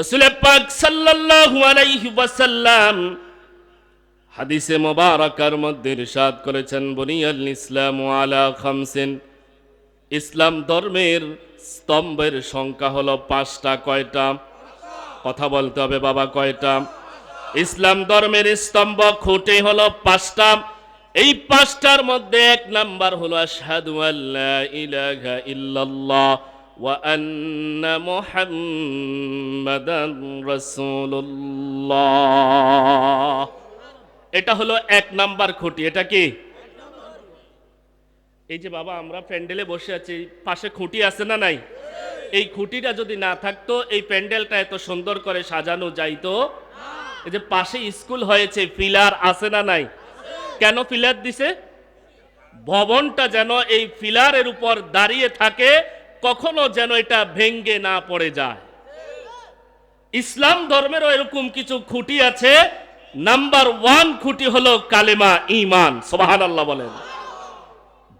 রসুল পাক সাল্লাল্লাহু হাদিসে মোবারকার মধ্যে ইরশাদ করেছেন, বনিয়াল ইসলাম আলা খামসিন। ইসলাম ধর্মের স্তম্ভের সংখ্যা হলো পাঁচটা, কয়টা? কথা বলতে হবে বাবা, কয়টা? ইসলাম ধর্মের স্তম্ভ খুঁটে হলো পাঁচটা। এই পাঁচটার মধ্যে এক নাম্বার হলো, আশহাদু আল্লা ইলাহা ইল্লাল্লাহ। ওয়া আন্না মুহাম্মাদান রাসূলুল্লাহ এটা হলো এক নাম্বার খুঁটি, এটা কি? এই যে বাবা, আমরা প্যান্ডেলে বসে আছি, পাশে খুঁটি আছে না নাই? এই খুঁটিটা যদি না থাকতো, এই প্যান্ডেলটা এত সুন্দর করে সাজানো যাইতো। এই যে পাশে স্কুল হয়েছে, ফিলার আছে না নাই? কেন ফিলার দিছে? ভবনটা যেন এই ফিলারের উপর দাঁড়িয়ে থাকে কখনো যেন এটা ভেঙ্গে না পড়ে যায়। ইসলাম ধর্মেরও এরকম কিছু খুঁটি আছে। নাম্বার ওয়ান খুঁটি হলো কালেমা ইমান সোবাহান আল্লাহ বলেন।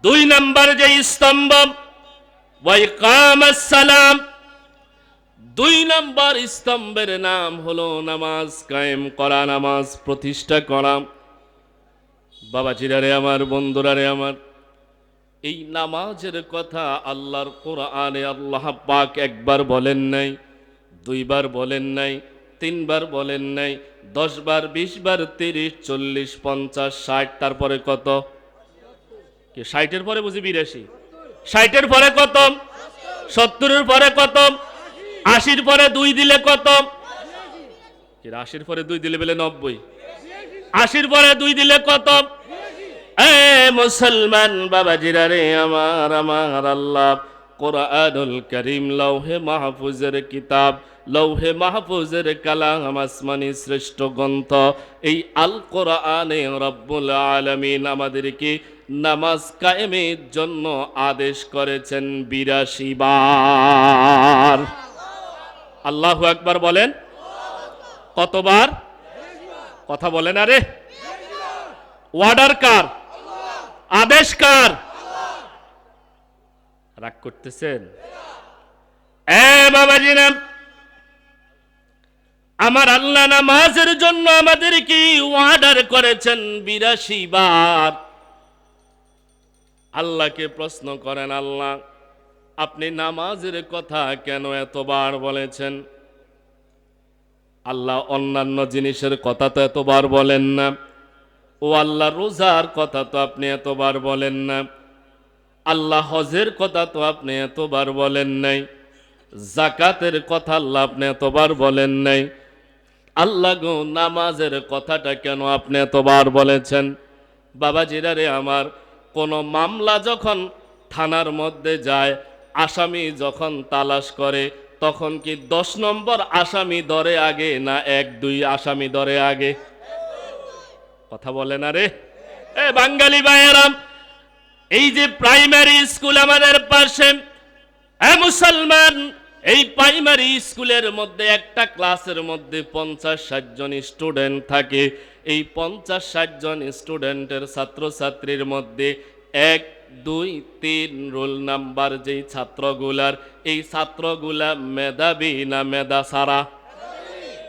দুই নাম্বার যে স্তম্ভ সালাম। দুই নাম্বার স্তম্ভের নাম হলো নামাজ কায়েম করা, নামাজ প্রতিষ্ঠা করা। বাবাজিরারে আমার বন্ধুরারে আমার এই নামাজের কথা আল্লাহর কোরআনে আল্লাহ পাক একবার বলেন নাই, দুইবার বলেন নাই, তিনবার বলেন নাই দশ বার বিশ বার তিরিশ, চল্লিশ, পঞ্চাশ, ষাট, তারপরে কত? ষাটের পরে বুঝি বিরাশি? ষাটের পরে কত? সত্তরের পরে কত? আশির পরে দুই দিলে কত? আশির পরে দুই দিলে বেলে নব্বই। আশির পরে দুই দিলে কত? মুসলমান বাবাজিরা রে আমার আমার আল্লাহ। কোরআনুল করিম লৌহে মাহফুজের কিতাব, লৌহে মাহফুজের কালাম আসমানি শ্রেষ্ঠ গ্রন্থ। এই আল কোরআনে রব্বুল আলমিন আমাদেরকে নামাজ কায়েমের জন্য আদেশ করেছেন বিরাশি বার। আল্লাহু একবার বলেন? কতবার? কথা বলেন আরে ওয়ার্ডার কার? আদেশ কার রাগ করতেছেন? আমার আল্লাহ নামাজের জন্য আমাদের কি অর্ডার করেছেন বিরাশি বার। আল্লাহকে প্রশ্ন করেন, আল্লাহ, আপনি নামাজের কথা কেন এতবার বলেছেন? আল্লাহ অন্যান্য জিনিসের কথা তো এতবার বলেন না। ও আল্লাহ রোজার কথা তো আপনি এতবার বলেন না। আল্লাহ হজের কথা তো আপনি এতবার বলেন নাই। জাকাতের কথা আল্লাহ আপনি এতবার বলেন নাই। আল্লাহ গো, নামাজের কথাটা কেন আপনি এতবার বলেছেন? বাবাজিরা রে আমার, কোনো মামলা যখন থানার মধ্যে যায়, আসামি যখন তালাশ করে, তখন কি দশ নম্বর আসামি দরে আগে না এক দুই আসামি দরে আগে? কথা বলে না রে। এ বাঙালি ভাইয়েরাম, এই যে প্রাইমারি স্কুল আমাদের পাশে মুসলমান, এই প্রাইমারি স্কুলের মধ্যে একটা ক্লাসের মধ্যে পঞ্চাশ ষাট জন স্টুডেন্ট থাকে। এই পঞ্চাশ ষাট জন স্টুডেন্টের ছাত্রছাত্রীর মধ্যে এক, দুই, তিন রোল নাম্বার যেই ছাত্রগুলার, এই ছাত্রগুলা মেধাবী না মেধা সারা?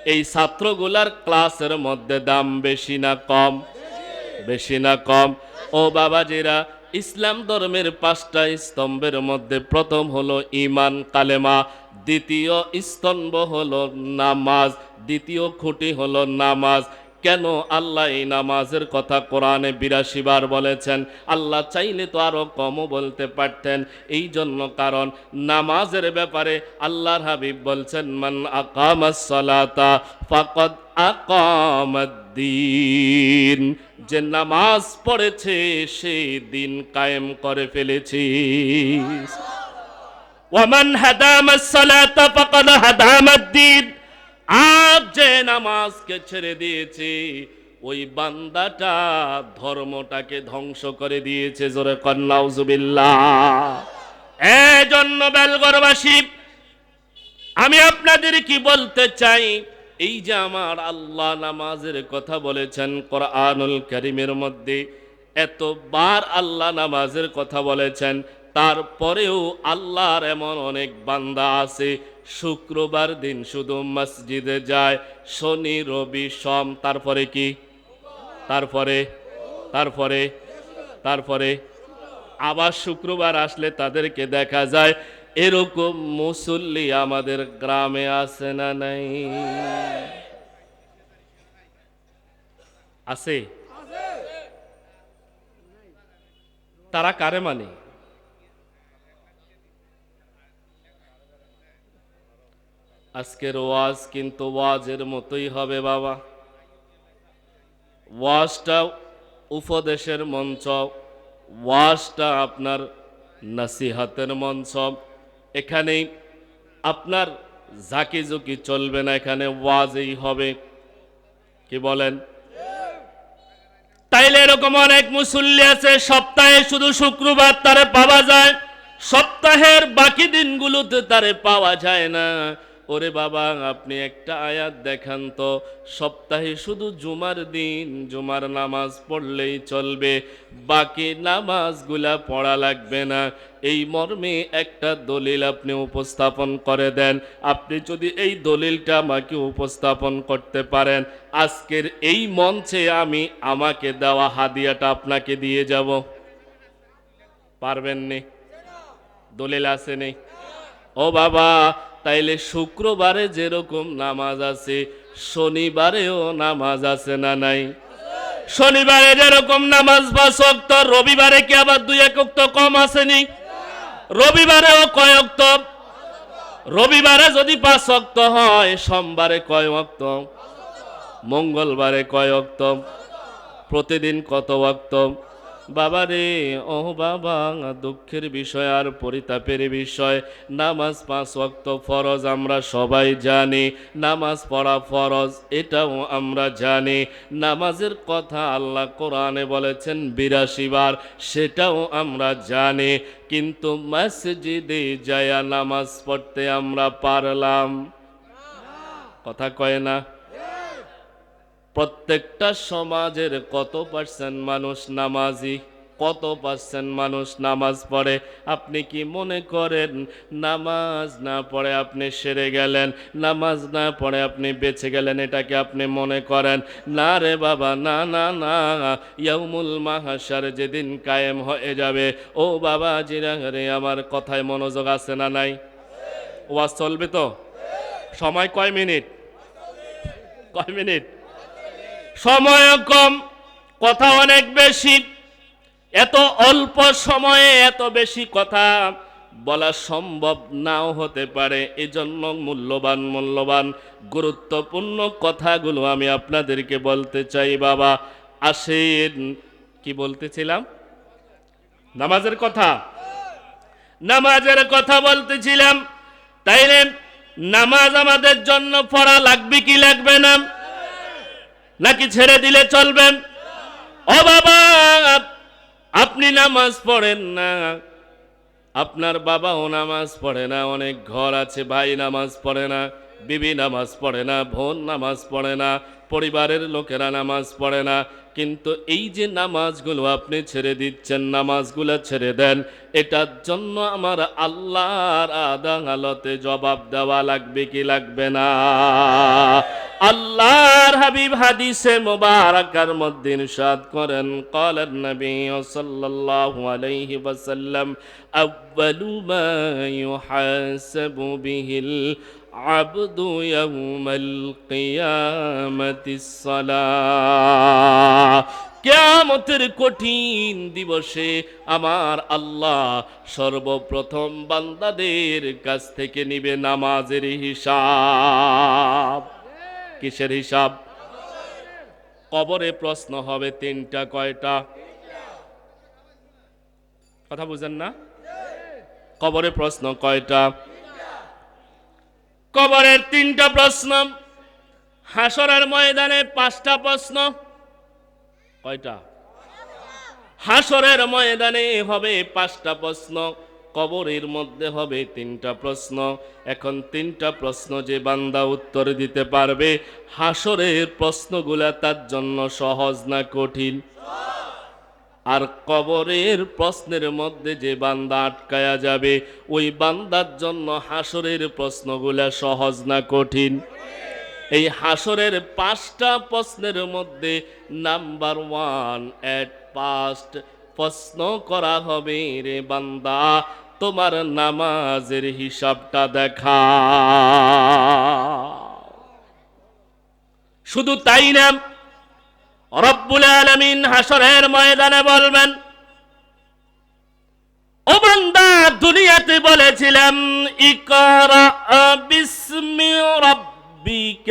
এই ছাত্রগুলার ক্লাসের মধ্যে দাম বেশি না কম? বেশি না কম। ও বাবাজিরা, ইসলাম ধর্মের পাঁচটা স্তম্ভের মধ্যে প্রথম হলো ইমান কালেমা। দ্বিতীয় স্তম্ভ হলো নামাজ। দ্বিতীয় খুঁটি হলো নামাজ। কেন আল্লাহ এই নামাজের কথা কোরআনে বিরাশি বার বলেছেন? আল্লাহ চাইলে তো আরও কমও বলতে পারতেন। এই জন্য কারণ নামাজের ব্যাপারে আল্লাহর হাবিব বলছেন মান আকামাস সালাতা ফাকাদ আকামাদ্দিন। যে নামাজ পড়েছে সেই দিন কায়েম করে ফেলেছি। ওয়ামান হাদামাস সালাতা ফাকাদ হাদামাদ্দিন। আজ যে নামাজকে ছেড়ে দিয়েছে, ওই বান্দাটা ধর্মটাকে ধ্বংস করে দিয়েছে, জোরে কন্নাউজুবিল্লাহ এজন্য বেলগরবাসী, আমি আপনাদের কি বলতে চাই? এই যে আমার আল্লাহ নামাজের কথা বলেছেন কোরআনুল করিমের মধ্যে, এতবার আল্লাহ নামাজের কথা বলেছেন, তারপরেও আল্লাহর এমন অনেক বান্দা আছে শুক্রবার দিন শুধু মসজিদে যায়, শনি, রবি, সোম, তারপরে কি? তারপরে তারপরে তারপরে। আবার শুক্রবার আসলে তাদেরকে দেখা যায়, এরকম মুসল্লি আমাদের গ্রামে আছে না নাই? আছে। তারা কারে মানে? আজকের ওয়াজ কিন্তু ওয়াজের মতোই হবে, বাবা। ওয়াজটা উপদেশের মঞ্চ, ওয়াজটা আপনার নাসিহাতের মঞ্চ। এখানেই আপনার ঝাঁকি ঝুঁকি চলবে না, এখানে ওয়াজই হবে। কি বলেন? তাইলে এরকম অনেক মুসল্লি আছে, সপ্তাহে শুধু শুক্রবার তারে পাওয়া যায়, সপ্তাহের বাকি দিনগুলোতে তারে পাওয়া যায় না। ওরে বাবা, আপনি একটা আয়াত দেখান তো। সপ্তাহে শুধু জুমার দিন, জুমার নামাজ পড়লেই চলবে। বাকি নামাজগুলা পড়া লাগবে না। এই মর্মে একটা দলিল আপনি উপস্থাপন করে দেন। আপনি যদি এই দলিলটা আমাকে উপস্থাপন করতে পারেন, আজকের এই মঞ্চে আমি আমাকে দেওয়া হাদিয়াটা আপনাকে দিয়ে যাব। পারবেন নি? দলিল আসেনি ও বাবা তাইলে শুক্রবারে যেরকম নামাজ আছে, শনিবারেও নামাজ আছে না নাই? শনিবারে যেরকম নামাজ পাঁচ অক্ত রবিবারে কি আবার দুই এক অক্ত কম আসেনি? রবিবারেও কয় অক্ত রবিবারে যদি পাঁচ অক্ত হয়, সোমবারে কয় অক্ত মঙ্গলবারে কয় অক্ত প্রতিদিন কত অক্ত বাবা রে ও বাবা, দুঃখের বিষয় আর পরিতাপের বিষয়। নামাজ পাঁচ ওয়াক্ত ফরজ আমরা সবাই জানি। নামাজ পড়া ফরজ, এটাও আমরা জানি। নামাজের কথা আল্লাহ কোরআনে বলেছেন বিরাশি বার, সেটাও আমরা জানি। কিন্তু মসজিদে যায়া নামাজ পড়তে আমরা পারলাম। কথা কয় না? প্রত্যেকটা সমাজের কত পার্সেন্ট মানুষ নামাজি, কত পার্সেন্ট মানুষ নামাজ পড়ে? আপনি কি মনে করেন নামাজ না পড়ে আপনি সেরে গেলেন? নামাজ না পড়ে আপনি বেঁচে গেলেন এটাকে আপনি মনে করেন? না রে বাবা, না না না। ইয়াউমুল মাহাসার যেদিন কায়েম হয়ে যাবে, ও বাবা জিরা রে, আমার কথায় মনোযোগ আছে না নাই? ওয়াজ চলবে তো? সময় কয় মিনিট? কয় মিনিট? সময় কম, কথা অনেক বেশি। এত অল্প সময়ে এত বেশি কথা বলা সম্ভব নাও হতে পারে। এজন্য মূল্যবান মূল্যবান, গুরুত্বপূর্ণ কথাগুলো আমি আপনাদেরকে বলতে চাই, বাবা। আসেন, কি বলতেছিলাম? নামাজের কথা? নামাজের কথা বলতেছিলাম। তাইলে নামাজ আমাদের জন্য পড়া লাগবে কি লাগবে না? নাকি ছেড়ে দিলে চলবেন? ও বাবা, আপনি নামাজ পড়েন না। আপনার বাবাও নামাজ পড়ে না, অনেক ঘর আছে, ভাই নামাজ পড়ে না, বিবি নামাজ পড়ে না ভোন নামাজ পড়ে না। পরিবারের লোকেরা নামাজ পড়ে না কিন্তু এই যে নামাজগুলো আপনি ছেড়ে দিচ্ছেন নামাজগুলো ছেড়ে দেন এটার জন্য আমার আল্লাহর আদালতে জবাব দেওয়া লাগবে কি লাগবে না আল্লাহর হাবিব হাদিসে মোবারকার মধ্যে ইরশাদ করেন قالن নবী সাল্লাল্লাহু আলাইহি ওয়াসাল্লাম আউয়ালু মা ইউহাসাবু বিহিল আবদু ইয়াউমাল কিয়ামাতিস সালাহ। কেয়ামতের কঠিন দিবসে আমার আল্লাহ সর্বপ্রথম বান্দাদের কাছ থেকে নিবে নামাজের হিসাব। কিসের হিসাব? কবরে প্রশ্ন হবে তিনটা, কয়টা? কথা বুঝেন না? কবরে প্রশ্ন কয়টা? কবরের তিনটা প্রশ্ন, হাসরের ময়দানে পাঁচটা প্রশ্ন, কয়টা? হাসরের ময়দানে হবে পাঁচটা প্রশ্ন, কবরের মধ্যে হবে তিনটা প্রশ্ন। এখন তিনটা প্রশ্ন যে বান্দা উত্তর দিতে পারবে, হাসরের প্রশ্নগুলা তার জন্য সহজ না কঠিন? আর কবরের প্রশ্নের মধ্যে যে বান্দা আটকায়া যাবে, ওই বান্দার জন্য হাসরের প্রশ্নগুলা সহজ না কঠিন। এই হাসরের পাঁচটা প্রশ্নের মধ্যে নাম্বার ওয়ান এট পাস্ট প্রশ্ন করা হবে, রে বান্দা, তোমার নামাজের হিসাবটা দেখা। শুধু তাই না রব্বুল আলমিন হাসরের ময়দানে বলবেন, ও দুনিয়াতে বলেছিলাম, ইকরা বিসমি রাব্বিকাল্লাযী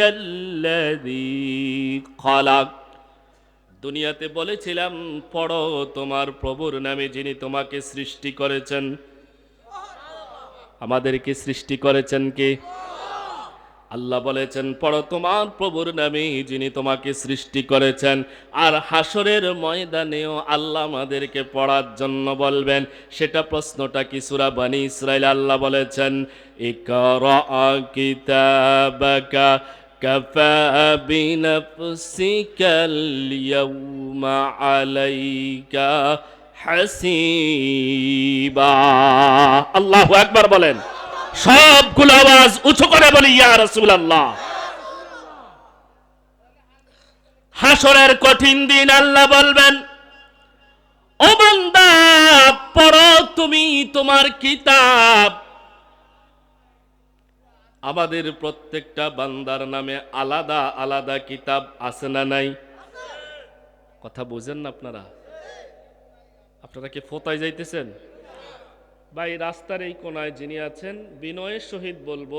দুনিয়াতে বলেছিলাম, পড়ো তোমার প্রভুর নামে যিনি তোমাকে সৃষ্টি করেছেন। আমাদেরকে সৃষ্টি করেছেন কে? আল্লাহ বলেছেন, পড়ো তোমার প্রভুর নামে যিনি তোমাকে সৃষ্টি করেছেন। আর হাসরের ময়দানেও আল্লাহ আমাদেরকে পড়ার জন্য বলবেন। সেটা প্রশ্নটা কি সুরা বানি ইসরাইল আল্লাহ বলেছেন বিনফসিকা আল-ইয়াওমা আলাইকা আল্লাহু বলেন। সবগুলো আওয়াজ উঁচু করে বলি, ইয়া রাসূলুল্লাহ। হাসরের কঠিন দিন আল্লাহ বলবেন, ও বান্দা, পড়ো তুমি তোমার কিতাব। আমাদের প্রত্যেকটা বান্দার নামে আলাদা আলাদা কিতাব আছে না নাই? কথা বুঝেন না আপনারা? আপনারা কি ফোতায় যাইতেছেন? বা এই রাস্তার এই কোনায় যিনি আছেন, বিনয়ের সহিত বলব,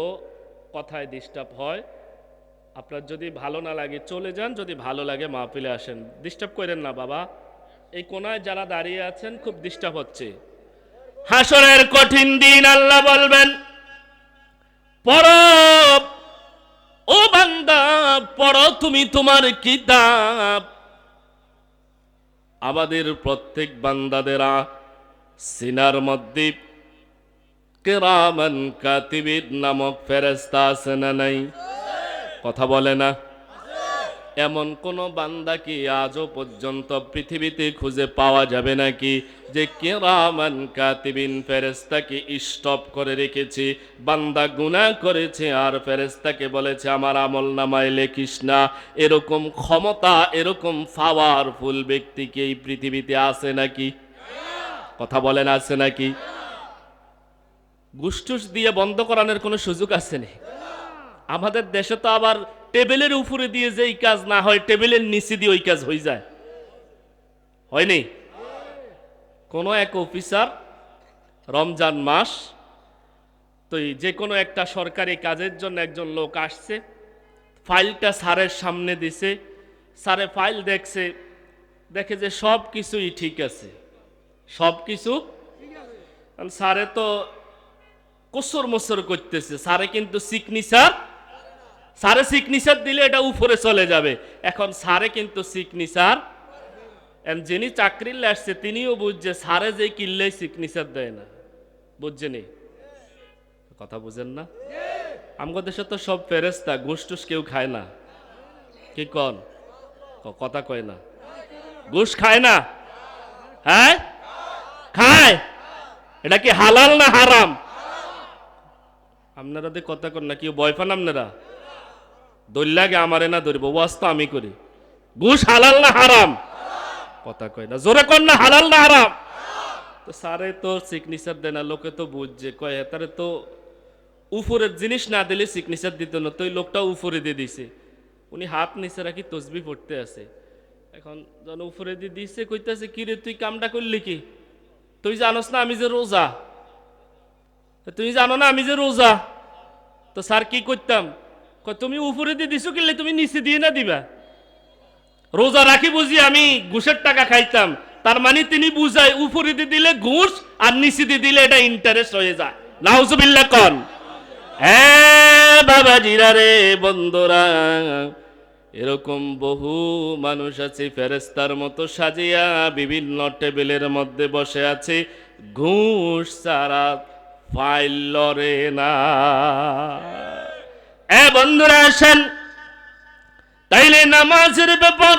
কথায় ডিস্টার্ব হয়। আপনার যদি ভালো না লাগে, চলে যান, যদি ভালো লাগে, মাহফিলে আসেন। ডিস্টার্ব করেন না, বাবা। এই কোনায় যারা দাঁড়িয়ে আছেন, খুব ডিস্টার্ব হচ্ছে। হাসরের কঠিন দিন, আল্লাহ বলবেন পড়ো ও বান্দা পড়ো তুমি তোমার কিতাব। আমাদের প্রত্যেক বান্দাদেরা সিনার মধ্যে কেরামান কাতিবিদ নামক ফেরেস্তা আছে না নাই? কথা বলে না। এমন কোন বান্দা কি আজও পর্যন্ত পৃথিবীতে খুঁজে পাওয়া যাবে নাকি যে কেরামান কাতিবিন ফেরেস্তাকে স্টপ করে রেখেছে, বান্দা গুনাহ করেছে আর ফেরেস্তাকে বলেছে, আমার আমল নামায় লেখিস না। এরকম ক্ষমতা, এরকম পাওয়ারফুল ব্যক্তি কি এই পৃথিবীতে আছে নাকি? কথা বলেন আছে নাকি? গুসটুস দিয়ে বন্ধ করানোর কোনো সুযোগ আছে না? আমাদের দেশে তো আবার টেবিলের উপরে দিয়ে যেই কাজ না হয়, টেবিলের নিচে দিয়ে ওই কাজ হয়ে যায়। হয়নি কোনো এক অফিসার রমজান মাস, তো যে কোনো একটা সরকারি কাজের জন্য একজন লোক আসছে, ফাইলটা স্যারের সামনে দিছে, স্যারে ফাইল দেখছে, দেখে যে সব কিছুই ঠিক আছে। সব কিছু স্যারে তো কসর মসর করতেছে। স্যারে কিন্তু সিগনেচার স্যারে সিগনেচার দিলে এটা উপরে চলে যাবে। এখন স্যারে কিন্তু সিগনেচার যিনি চাকরির আসছে, তিনিও বুঝছে স্যারে যে কিনলে সিগনেচার দেয় না। বুঝছেনি কথা বুঝেন না? আমাদের দেশে তো সব ফেরেস্তা ঘুষ টুস কেউ খায় না। কি কন? কথা কয় না। ঘুষ খায় না? হ্যাঁ? এটা কি হালাল না হারাম? আপনারা দিয়ে কথা কর না, কি বয় পান আপনারা দৈল্যাগে আমারে না ধরিব, ওয়াজ তো আমি করি। ঘুষ হালাল না হারাম? কথা কয় না, জোরে কর না, হালাল না হারাম? তো স্যারে তো সিগনেচার দেয় না, লোকে তো বুঝছে, কয়, তারে তো উপরের জিনিস না দিলে সিগনেচার দিত না, তো লোকটা উপরে দিয়ে দিছে। উনি হাত নিচে রাখি তসবি পড়তে আছে। এখন যখন উপরে দিয়ে দিছে, কইতেছে, কি রে, তুই কামটা করলি কি? তুই জানোস না আমি যে রোজা? তুমি জানো না আমি যে রোজা? তো স্যার, কি করতাম? তুমি উপরে দিয়ে দিছো কিনলে তুমি নিচে দিয়ে না দিবা? রোজা রাখি বুঝি আমি ঘুষের টাকা খাইতাম। তার মানে তিনি বুঝায় উপরে দিয়ে দিলে ঘুষ আর নিচে দিয়ে দিলে এটা ইন্টারেস্ট হয়ে যায়। নাউজুবিল্লাহ কন। হ্যাঁ বাবাজিরা রে বন্ধুরা। এরকম বহু মানুষ আছে ফেরেস্তার মতো সাজিয়া বিভিন্ন টেবিলের মধ্যে বসে আছে। ঘুষ ছাড়া ফাইল লড়ে না। এ বন্ধুরা, আসেন। তাইলে নামাজের ব্যাপার।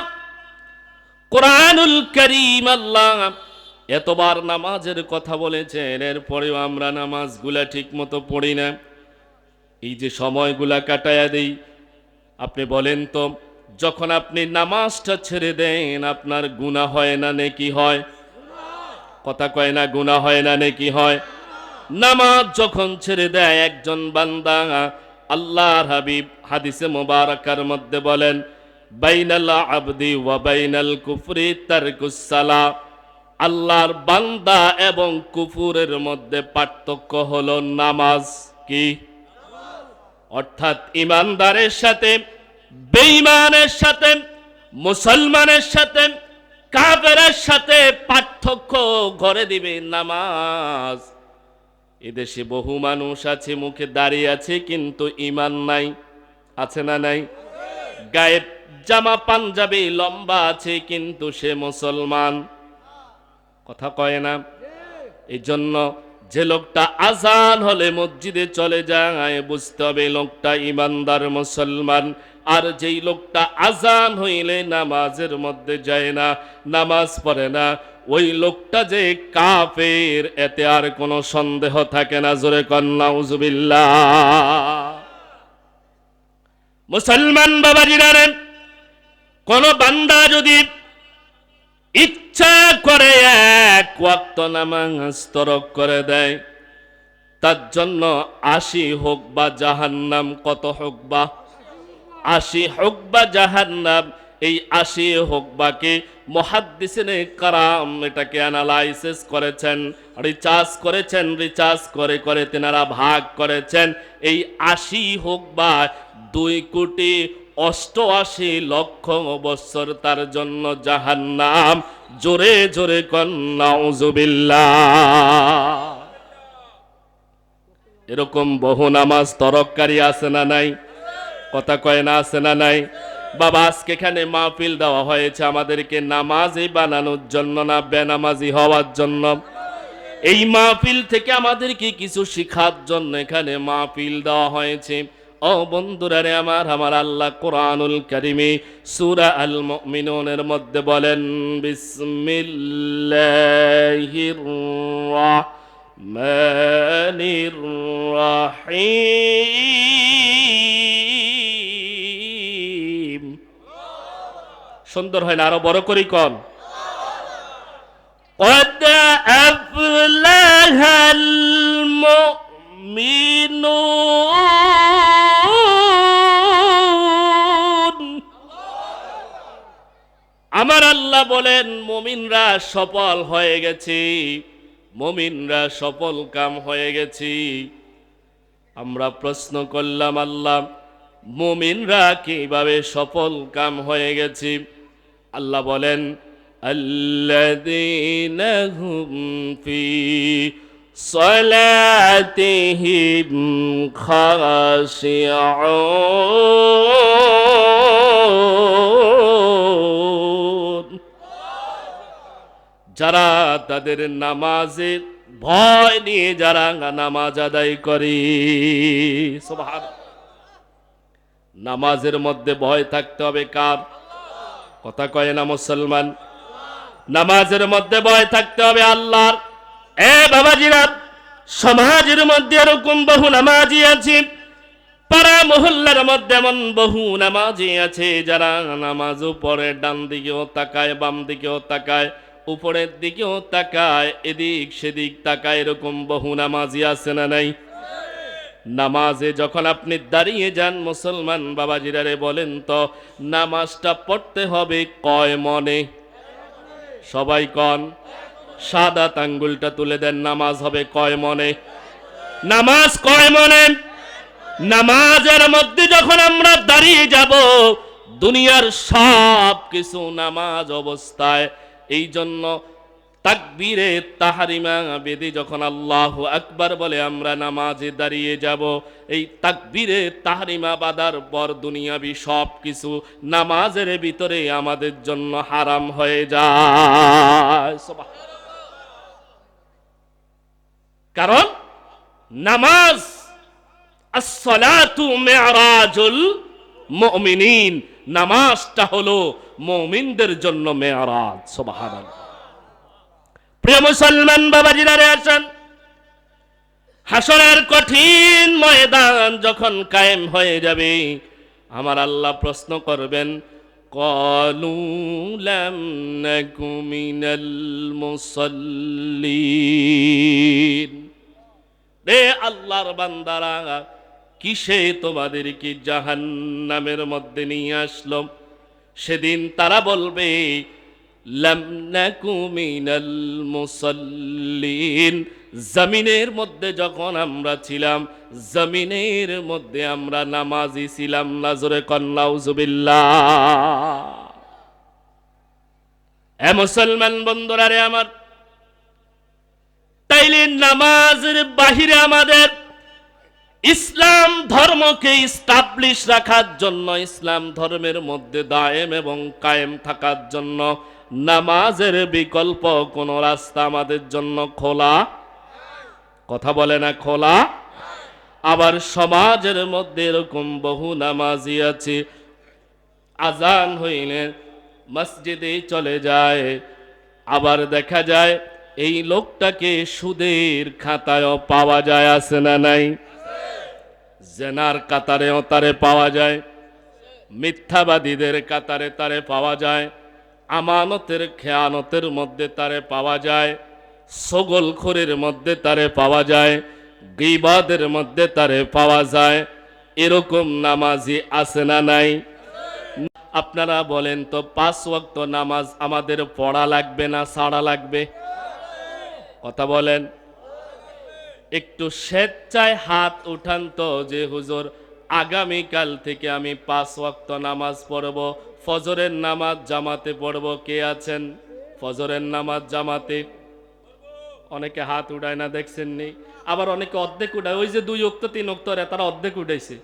কোরআনুল করিম আল্লাহ এতবার নামাজের কথা বলেছেন, এরপরেও আমরা নামাজগুলা ঠিক মতো পড়ি না। এই যে সময়গুলা কাটায়া দেই আপনি বলেন তো, যখন আপনি নামাজটা ছেড়ে দেন, আপনার গুনাহ হয় না নেকি হয়? কথা কয় না, গুনাহ হয় না নেকি হয়? নামাজ যখন ছেড়ে দেয়, একজন বান্দা আল্লাহর হাবিব হাদিসে মোবারকার মধ্যে বলেন, বাইনাল আবদি ওয়া বাইনাল কুফরি তারকুস সালা আল্লাহর বান্দা এবং কুফুরের মধ্যে পার্থক্য হলো নামাজ কি? অর্থাৎ ইমানদারের সাথে বেঈমানের সাথে, মুসলমানের সাথে, কাফেরের সাথে পার্থক্য ঘরে দিবে নামাজ। এদেশে বহু মানুষ আছে, মুখে দাঁড়িয়ে আছে, কিন্তু ইমান নাই। আছে না নাই? গায়ে জামা পাঞ্জাবি লম্বা আছে, কিন্তু সে মুসলমান। কথা কয় না? এই জন্য যে লোকটা আজান হলে মসজিদে চলে যায়, বুঝতে হবে লোকটা ইমানদার মুসলমান। আর যেই লোকটা আজান হইলে নামাজের মধ্যে যায় না, নামাজ পড়ে না, ওই লোকটা যে কাফের, এতে আর কোনো সন্দেহ থাকে না। জোরে কন্যা উজুবিল্লা মুসলমান বাবাজিরা কোন বান্দা যদি ইচ্ছা করে এক ওয়াক্ত নামাজ তরক করে দেয়, তার জন্য আশি হোক বা জাহান্নাম কত হোক বা আশি হোক বা জাহান্নাম, এই আশি হোক বাকে মহাদ্দিসিনে কারাম এটাকে অ্যানালাইসিস করেছেন, রিচার্জ করেছেন, রিচার্জ করে করে তেনারা ভাগ করেছেন। এই আশি হোক বা দুই কোটি অষ্টআশি লক্ষ বৎসর তার জন্য জাহান্নাম। জোরে জোরে কন্যা এরকম বহু নামাজ তরককারী আছে না নাই? কথা কয় না, আছে না নাই? বাবা, আজকে এখানে মাহফিল দেওয়া হয়েছে। আমাদেরকে নামাজই বানানোর জন্য না, বেনামাজি হওয়ার জন্য। এই মাহফিল থেকে আমাদেরকে কিছু শিখার জন্য এখানে মাহফিল দেওয়া হয়েছে। ও বন্ধুরা রে আমার আমার আল্লাহ কোরআনুল কারিমে সূরা আল মুমিনুনের মধ্যে বলেন, বিসমিল্লাহির সুন্দর হয় না আরো বড় করি কন قد أفلح المؤمنون আমার আল্লাহ বলেন মমিনরা সফল হয়ে গেছে মমিনরা সফল কাম হয়ে গেছি আমরা প্রশ্ন করলাম আল্লাহ মুমিনরা কিভাবে সফল কাম হয়ে গেছি আল্লাহ বলেন الذين هم في صلاتهم خاشعون যারা তাদের নামাজে ভয় নিয়ে যারা নামাজ আদায় করে সুবহান নামাজের মধ্যে ভয় থাকতে হবে কার কথা কয় না মুসলমান? নামাজের মধ্যে ভয় থাকতে হবে আল্লাহর। এ বাবাজিরা, সমাজের মধ্যে এরকম বহু নামাজি আছে। পাড়া মহল্লার মধ্যে এমন বহু নামাজি আছে, যারা নামাজ পড়ে ডান দিকেও তাকায়, বাম দিকেও তাকায়, উপরের দিকেও তাকায়, এদিক সেদিক তাকায়, এরকম বহু নামাজি আছে না নাই? নামাজে যখন আপনি দাঁড়িয়ে যান, মুসলমান বাবাজিরারে বলেন তো, নামাজটা পড়তে হবে কয় মনে? সবাই কন, সাদা তাঙ্গুলটা তুলে দেন, নামাজ হবে কয় মনে? নামাজ কয় মনে? নামাজের মধ্যে যখন আমরা দাঁড়িয়ে যাব, দুনিয়ার সব কিছু নামাজ অবস্থায়। এই জন্য তাকবীরে তাহারিমা বেদি যখন আল্লাহ আকবার বলে, আমরা নামাজে দাঁড়িয়ে যাব। এই তাকবীরে তাহারিমা বাদার পর দুনিয়াবি সব কিছু নামাজের ভিতরে আমাদের জন্য হারাম হয়ে যায়। কারণ নামাজ, আসসালাতু মেরাজুল মুমিনিন। নামাজটা হলো মমিনদের জন্য মেয়ারাজ সোবাহান প্রিয় মুসলমান বাবাজিরা রে আসেন। হাসরের কঠিন ময়দান যখন কায়েম হয়ে যাবে, আমার আল্লাহ প্রশ্ন করবেন আল্লাহর বান্দারা, কিসে তোমাদেরকে জাহান্নামের মধ্যে নিয়ে আসলো? সেদিন তারা বলবে জমিনের মধ্যে যখন আমরা ছিলাম, জমিনের মধ্যে আমরা নামাজি ছিলাম না, জোরে কন্নাউজুবিল্লাহ এ মুসলমান বন্ধুরা রে আমার, তাইলে নামাজের বাহিরে আমাদের ইসলাম ধর্মকে রাখার জন্য, ইসলাম ধর্মের মধ্যে দায়েম এবং কায়েম থাকার জন্য নামাজের বিকল্প কোন রাস্তা আমাদের জন্য খোলা? কথা বলে না, খোলা? আবার সমাজের মধ্যে এরকম বহু নামাজি আছে। আজান হইলে মসজিদে চলে যায়, আবার দেখা যায় এই লোকটাকে সুদের খাতায়ও পাওয়া যায়, আছে না নাই? জেনার কাতারেও তারে পাওয়া যায়, মিথ্যাবাদীদের কাতারে তারে পাওয়া যায়। আমানতের খেয়ানতের মধ্যে তারে পাওয়া যায়, সগলখোরের মধ্যে তারে পাওয়া যায়, গিবাদের মধ্যে তারে পাওয়া যায়। এরকম নামাজি আছে না নাই? আপনারা বলেন তো, পাঁচ ওয়াক্ত নামাজ আমাদের পড়া লাগবে না সাড়া লাগবে? কথা বলেন। একটু স্বেচ্ছায় হাত উঠান তো যে হুজুর, আগামীকাল থেকে আমি পাঁচ ওয়াক্ত নামাজ পড়ব। ফজরের নামাজ জামাতে পড়ব, কে আছেন? ফজরের নামাজ জামাতে। অনেকে হাত উঠায় না দেখছেন নি আবার অনেকে অর্ধেক উঠায়। ওই যে দুই অক্ত তিন অক্ত রে, তারা অর্ধেক উঠাইছে।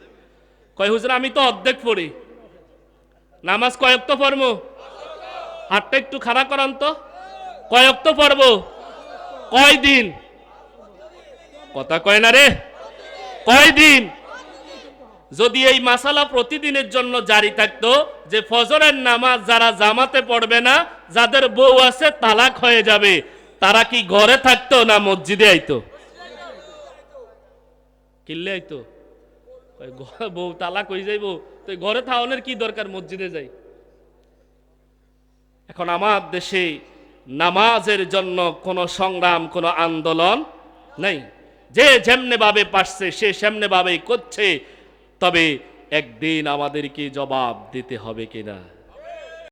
কয়, হুজুর, আমি তো অর্ধেক পড়ি। নামাজ কয়েক তো পড়ব? হাতটা একটু খাড়া করান তো। কয়েক তো পড়ব? কয় দিন? কথা কয় না রে। কয় দিন? যদি এই মাসালা প্রতিদিনের জন্য জারি থাকতো যে ফজরের নামাজ যারা জামাতে পড়বে না, যাদের বউ আছে তালাক হয়ে যাবে, তারা কি ঘরে থাকতো না মসজিদে আইতো? কিনলে আইতো? বউ তালাক হয়ে যাইবো, তো ঘরে থাওনের কি দরকার মসজিদে যাই? এখন আমার দেশে নামাজের জন্য কোনো সংগ্রাম, কোনো আন্দোলন নেই। যে যেমনে ভাবে পারছে, সে সেমনে ভাবেই করছে। তবে একদিন আমাদেরকে জবাব দিতে হবে কিনা?